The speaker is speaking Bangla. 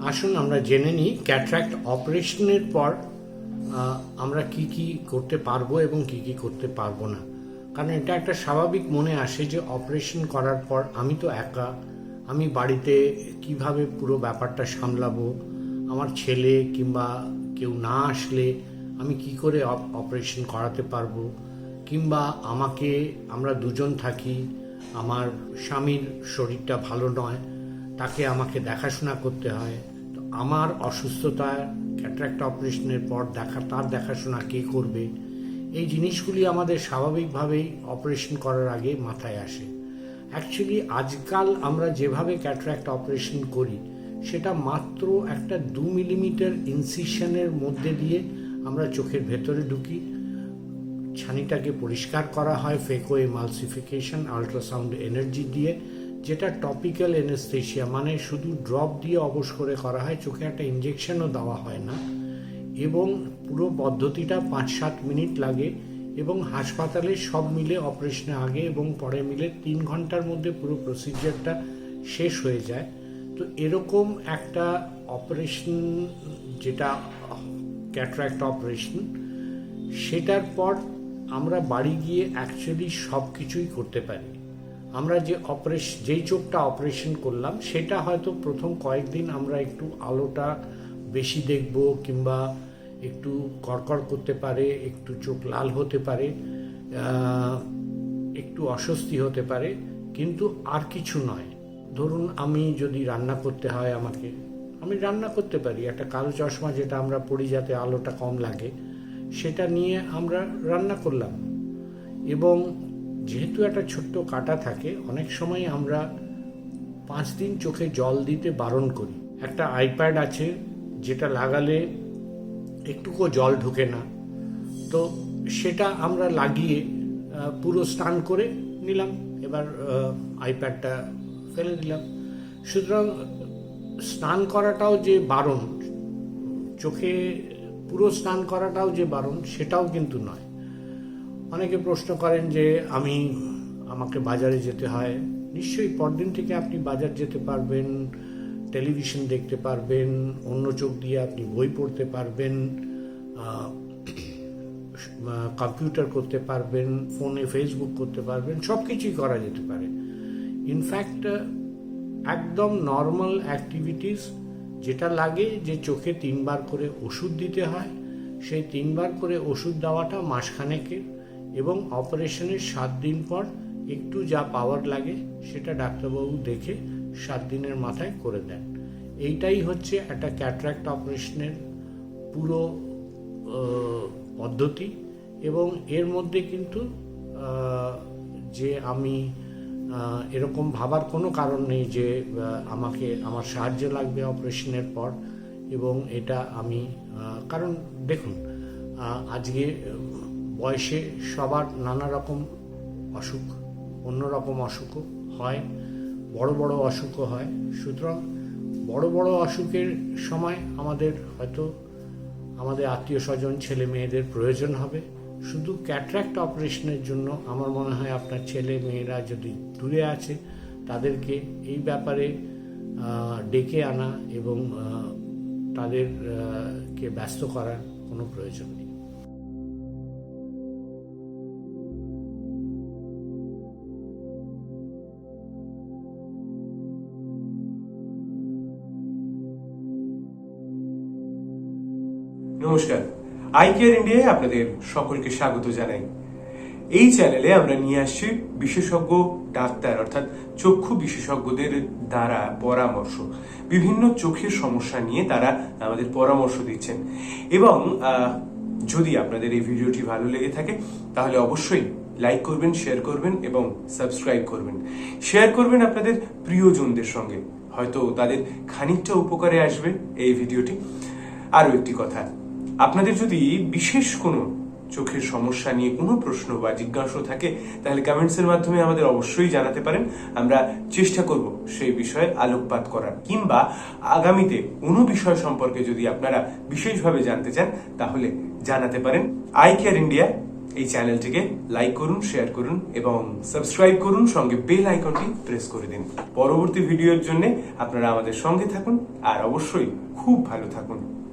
আসুন, আমরা জেনে নিই ক্যাট্রাক্ট অপারেশনের পর আমরা কি কি করতে পারব এবং কি কি করতে পারব না। কারণ এটা একটা স্বাভাবিক মনে আসে যে অপারেশন করার পর আমি তো একা, আমি বাড়িতে কীভাবে পুরো ব্যাপারটা সামলাবো, আমার ছেলে কিংবা কেউ না আসলে আমি কি করে অপারেশন করাতে পারব, কিংবা আমাকে আমরা দুজন থাকি, আমার স্বামীর শরীরটা ভালো নয় তাকে আমাকে দেখাশোনা করতে হয়। তো আমার অসুস্থতা ক্যাট্রাক্ট অপারেশনের পর দেখা, তার দেখাশোনা কে করবে? এই জিনিসগুলি আমাদের স্বাভাবিকভাবেই অপারেশন করার আগে মাথায় আসে। অ্যাকচুয়ালি আজকাল আমরা যেভাবে ক্যাট্রাক্ট অপারেশন করি, সেটা মাত্র একটা দু মিলিমিটার ইনসিশনের মধ্যে দিয়ে আমরা চোখের ভেতরে ঢুকি। ছানিটাকে পরিষ্কার করা হয় ফেকো এমালসিফিকেশন আল্ট্রাসাউন্ড এনার্জি দিয়ে। যেটা টপিক্যাল এনেস্থেশিয়া মানে শুধু ড্রপ দিয়ে অবশ করে করা হয়, চোখে একটা ইঞ্জেকশনও দেওয়া হয় না। এবং পুরো পদ্ধতিটা পাঁচ সাত মিনিট লাগে এবং হাসপাতালে সব মিলে অপারেশনের আগে এবং পরে মিলে তিন ঘণ্টার মধ্যে পুরো প্রসিজারটা শেষ হয়ে যায়। তো এরকম একটা অপারেশন যেটা ক্যাট্রাক্ট অপারেশন সেটার পর আমরা বাড়ি গিয়ে অ্যাকচুয়ালি সব কিছুই করতে পারি। আমরা যে অপারেশন যেই চোখটা অপারেশন করলাম, সেটা হয়তো প্রথম কয়েকদিন আমরা একটু আলোটা বেশি দেখব কিংবা একটু কড়কড় করতে পারে, একটু চোখ লাল হতে পারে একটু অস্বস্তি হতে পারে, কিন্তু আর কিছু নয়। ধরুন আমি যদি রান্না করতে হয় আমাকে, আমি রান্না করতে পারি, একটা কালো চশমা যেটা আমরা পড়ি যাতে আলোটা কম লাগে, সেটা নিয়ে আমরা রান্না করলাম। এবং যেহেতু একটা ছোট্ট কাটা থাকে, অনেক সময় আমরা পাঁচ দিন চোখে জল দিতে বারণ করি। একটা আইপ্যাড আছে যেটা লাগালে একটুকু জল ঢোকে না। তো সেটা আমরা লাগিয়ে পুরো স্নান করে নিলাম। এবার আইপ্যাডটা ফেলে দিলাম। সুতরাং স্নান করাটাও যে বারণ, চোখে পুরো স্নান করাটাও যে বারণ, সেটাও কিন্তু নয়। অনেকে প্রশ্ন করেন যে আমি আমাকে বাজারে যেতে হয়। নিশ্চয়ই পরদিন থেকে আপনি বাজার যেতে পারবেন, টেলিভিশন দেখতে পারবেন, অন্য চোখ দিয়ে আপনি বই পড়তে পারবেন কম্পিউটার করতে পারবেন, ফোনে ফেসবুক করতে পারবেন সব কিছুই করা যেতে পারে। ইনফ্যাক্ট একদম নর্মাল অ্যাক্টিভিটিস যেটা লাগে যে চোখে তিনবার করে ওষুধ দিতে হয়, সেই তিনবার করে ওষুধ দেওয়াটা মাসখানেকের। এবং অপারেশনের সাত দিন পর একটু যা পাওয়ার লাগে সেটা ডাক্তারবাবু দেখে সাত দিনের মাথায় করে দেন। এইটাই হচ্ছে একটা ক্যাটরাক্ট অপারেশনের পুরো পদ্ধতি এবং এর মধ্যে কিন্তু যে আমি এরকম ভাবার কোনো কারণ নেই যে আমাকে, আমার সাহায্য লাগবে অপারেশনের পর এবং এটা আমি কারণ দেখুন আজকে বয়সে সবার নানা রকম অসুখ অন্য রকম অসুখও হয় বড় বড় অসুখও হয়। সুতরাং বড় বড় অসুখের সময় আমাদের হয়তো আমাদের আত্মীয় স্বজন ছেলে মেয়েদের প্রয়োজন হবে। শুধু ক্যাটরাক্ট অপারেশনের জন্য আমার মনে হয় আপনার ছেলে মেয়েরা যদি দূরে আছে তাদেরকে এই ব্যাপারে ডেকে আনা এবং আহ, তাদের কে ব্যস্ত করার কোনো প্রয়োজন নেই। নমস্কার। আই কেয়ার ইন্ডিয়ায় আপনাদের সকলকে স্বাগত জানাই। এই চ্যানেলে আমরা নিয়ে আসছি বিশেষজ্ঞ ডাক্তার, অর্থাৎ চক্ষু বিশেষজ্ঞদের দ্বারা পরামর্শ। বিভিন্ন চোখের সমস্যা নিয়ে তারা আমাদের পরামর্শ দিচ্ছেন। এবং যদি আপনাদের এই ভিডিওটি ভালো লেগে থাকে, তাহলে অবশ্যই লাইক করবেন, শেয়ার করবেন এবং সাবস্ক্রাইব করবেন। শেয়ার করবেন আপনাদের প্রিয়জনদের সঙ্গে। হয়তো তাদের খানিকটা উপকারে আসবে এই ভিডিওটি। আরও একটি কথা। আপনাদের যদি বিশেষ কোনো চোখের সমস্যা নিয়ে কোনো প্রশ্ন বা জিজ্ঞাসা থাকে, তাহলে কমেন্টসের মাধ্যমে আমাদের অবশ্যই জানাতে পারেন। আমরা চেষ্টা করব সেই বিষয়ে আলোকপাত করার। কিংবা আগামীতে কোনো বিষয় সম্পর্কে যদি আপনারা বিশেষভাবে জানতে চান, তাহলে জানাতে পারেন। আই কেয়ার ইন্ডিয়া এই চ্যানেলটিকে লাইক করুন শেয়ার করুন এবং সাবস্ক্রাইব করুন। সঙ্গে বেল আইকনটি প্রেস করে দিন। পরবর্তী ভিডিওর জন্য আপনারা আমাদের সঙ্গে থাকুন। আর অবশ্যই খুব ভালো থাকুন।